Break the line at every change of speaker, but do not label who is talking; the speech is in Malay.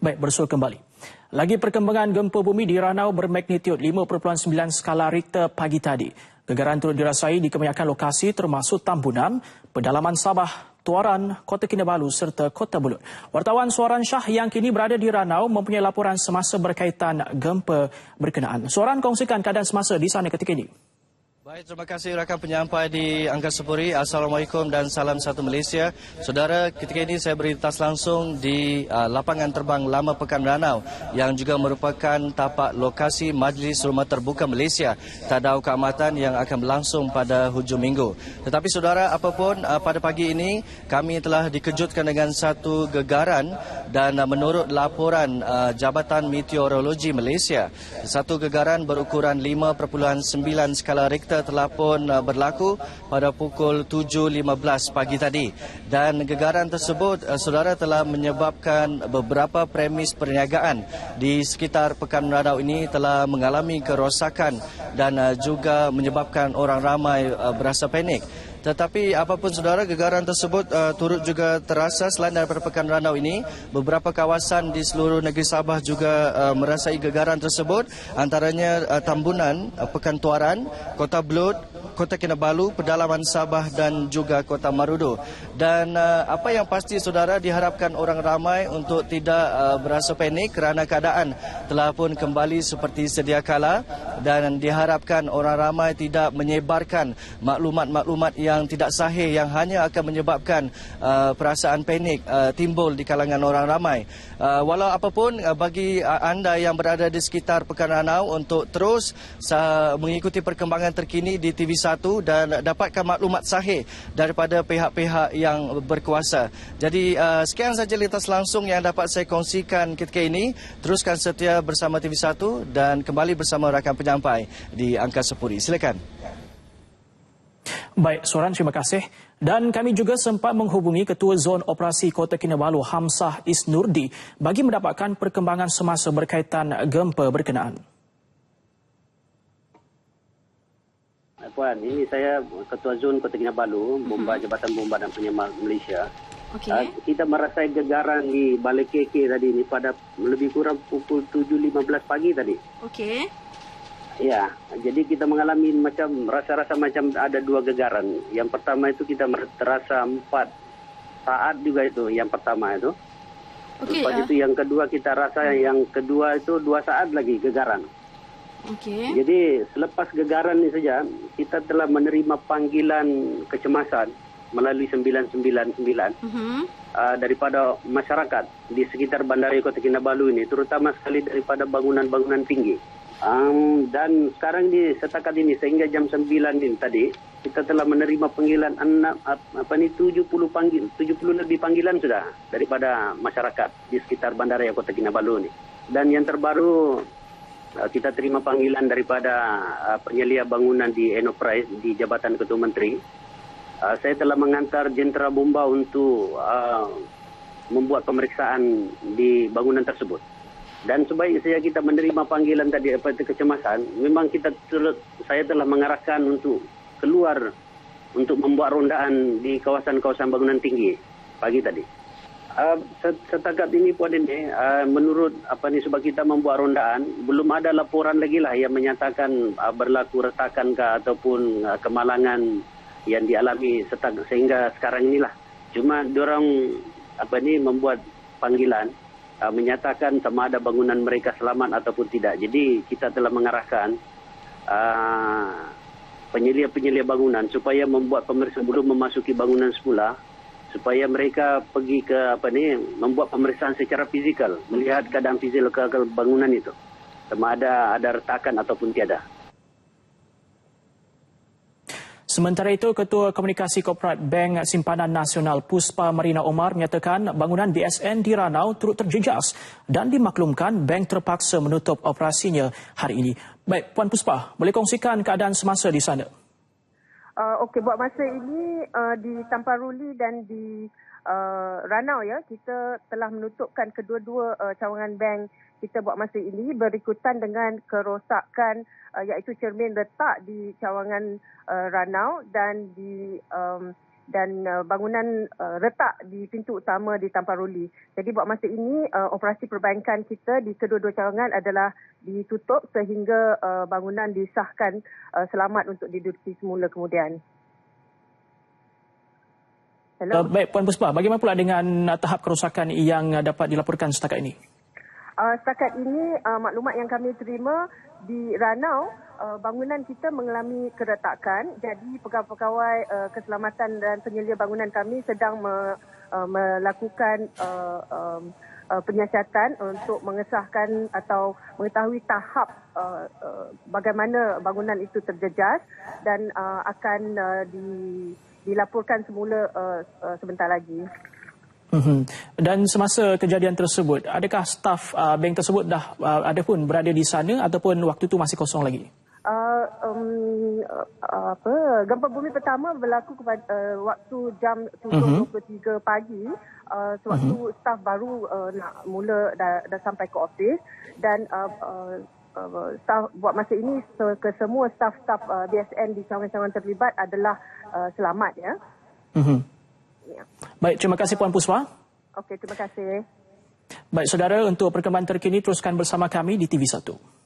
Baik, bersul kembali. Lagi perkembangan gempa bumi di Ranau bermagnitud 5.9 skala Richter pagi tadi. Gegaran turut dirasai di kebanyakan lokasi termasuk Tambunan, Pedalaman Sabah, Tuaran, Kota Kinabalu serta Kota Bulut. Wartawan Suaran Syah yang kini berada di Ranau mempunyai laporan semasa berkaitan gempa berkenaan. Suaran kongsikan keadaan semasa di sana ketika ini.
Baik, terima kasih rakan penyampai di Angka Sepuri. Assalamualaikum dan salam satu Malaysia. Saudara, ketika ini saya berintas langsung di uh, lapangan terbang Lama Pekan Ranau yang juga merupakan tapak lokasi Majlis Rumah Terbuka Malaysia Tadau Keamatan yang akan berlangsung pada hujung minggu. Tetapi saudara, apapun uh, pada pagi ini kami telah dikejutkan dengan satu gegaran dan uh, menurut laporan uh, Jabatan Meteorologi Malaysia, satu gegaran berukuran 5.9 skala Richter telah pun uh, berlaku pada pukul 7.15 pagi tadi dan gegaran tersebut uh, saudara telah menyebabkan beberapa premis perniagaan di sekitar Pekan Radau ini telah mengalami kerosakan dan uh, juga menyebabkan orang ramai berasa panik. Tetapi apapun saudara, gegaran tersebut uh, turut juga terasa selain daripada Pekan Ranau ini. Beberapa kawasan di seluruh negeri Sabah juga uh, merasai gegaran tersebut. Antaranya uh, Tambunan, uh, Pekan Tuaran, Kota Blud, Kota Kinabalu, pedalaman Sabah dan juga Kota Marudu. Dan uh, apa yang pasti saudara diharapkan orang ramai untuk tidak uh, berasa panik kerana keadaan telah pun kembali seperti sedia kala dan diharapkan orang ramai tidak menyebarkan maklumat-maklumat yang tidak sahih yang hanya akan menyebabkan uh, perasaan panik uh, timbul di kalangan orang ramai. Uh, walau apapun uh, bagi uh, anda yang berada di sekitar Pekan Ranau untuk terus uh, mengikuti perkembangan terkini di TV1 dan dapatkan maklumat sahih daripada pihak-pihak yang berkuasa. Jadi uh, sekian saja lintas langsung yang dapat saya kongsikan ketika ini. Teruskan setia bersama TV1 dan kembali bersama rakan penyampai di Angka Sepuri. Silakan.
Baik, Suran, terima kasih. Dan kami juga sempat menghubungi Ketua Zon Operasi Kota Kinabalu Hamsah Isnurdi bagi mendapatkan perkembangan semasa berkaitan gempa berkenaan.
Puan, ini saya Ketua Zon Kota Kinabalu, mhm. Bomba Jabatan Bomba dan Penyemak Malaysia. Okay. Uh, kita merasai gegaran di Balai KK tadi ini pada lebih kurang pukul 7.15 pagi tadi.
Okey.
Ya, jadi kita mengalami macam rasa-rasa macam ada dua gegaran. Yang pertama itu kita terasa empat saat juga itu yang pertama itu. Okay, uh. itu yang kedua kita rasa yang kedua itu dua saat lagi gegaran.
Okay.
Jadi selepas gegaran ini saja kita telah menerima panggilan kecemasan melalui 999 uh-huh. uh, daripada masyarakat di sekitar Bandara Kota Kinabalu ini terutama sekali daripada bangunan-bangunan tinggi. Um, dan sekarang di setakat ini sehingga jam 9 ini tadi kita telah menerima panggilan enam apa ni 70 panggil 70 lebih panggilan sudah daripada masyarakat di sekitar Bandara Kota Kinabalu ini. Dan yang terbaru Uh, kita terima panggilan daripada uh, penyelia bangunan di Enterprise di Jabatan Ketua Menteri. Uh, saya telah mengantar jentera bomba untuk membuat pemeriksaan di bangunan tersebut. Dan sebaik saya kita menerima panggilan tadi itu kecemasan, memang kita saya telah mengarahkan untuk keluar untuk membuat rondaan di kawasan-kawasan bangunan tinggi pagi tadi. Uh, setakat ini Puan ini, uh, menurut apa ni sebab kita membuat rondaan, belum ada laporan lagi lah yang menyatakan uh, berlaku retakan ke ataupun uh, kemalangan yang dialami sehingga sekarang inilah. Cuma orang apa ni membuat panggilan uh, menyatakan sama ada bangunan mereka selamat ataupun tidak. Jadi kita telah mengarahkan uh, penyelia-penyelia bangunan supaya membuat pemeriksaan sebelum memasuki bangunan semula supaya mereka pergi ke apa ni membuat pemeriksaan secara fizikal melihat keadaan fizikal bangunan itu sama ada ada retakan ataupun tiada.
Sementara itu, Ketua Komunikasi Korporat Bank Simpanan Nasional Puspa Marina Omar menyatakan bangunan BSN di Ranau turut terjejas dan dimaklumkan bank terpaksa menutup operasinya hari ini. Baik, Puan Puspa, boleh kongsikan keadaan semasa di sana?
Uh, Okey, buat masa ini uh, di Tamparuli dan di uh, Ranau ya, kita telah menutupkan kedua-dua uh, cawangan bank kita buat masa ini berikutan dengan kerosakan uh, iaitu cermin letak di cawangan uh, Ranau dan di um, dan uh, bangunan uh, retak di pintu utama di Tamparuli. Jadi buat masa ini uh, operasi perbankan kita di kedua-dua cawangan adalah ditutup sehingga uh, bangunan disahkan uh, selamat untuk diduduki semula kemudian.
Hello. Uh, baik Puan Puspa, bagaimana pula dengan uh, tahap kerosakan yang uh, dapat dilaporkan setakat ini?
Uh, setakat ini uh, maklumat yang kami terima di Ranau uh, bangunan kita mengalami keretakan jadi pegawai-pegawai uh, keselamatan dan penyelia bangunan kami sedang me, uh, melakukan uh, um, uh, penyiasatan untuk mengesahkan atau mengetahui tahap uh, uh, bagaimana bangunan itu terjejas dan uh, akan uh, di, dilaporkan semula uh, uh, sebentar lagi.
Mm-hmm. Dan semasa kejadian tersebut, adakah staf uh, bank tersebut dah uh, ada pun berada di sana ataupun waktu itu masih kosong lagi? Uh,
um, uh, apa gempa bumi pertama berlaku kepada uh, waktu jam 7.23 mm-hmm. pagi uh, sewaktu mm-hmm. staf baru uh, nak mula dah, dah sampai ke ofis dan uh, uh, Uh, staff buat masa ini ke semua staf-staf uh, BSN di cawangan-cawangan terlibat adalah uh, selamat ya. Mm-hmm.
Ya. Baik, terima kasih Puan Puspa.
Okey, terima kasih.
Baik, saudara, untuk perkembangan terkini teruskan bersama kami di TV1.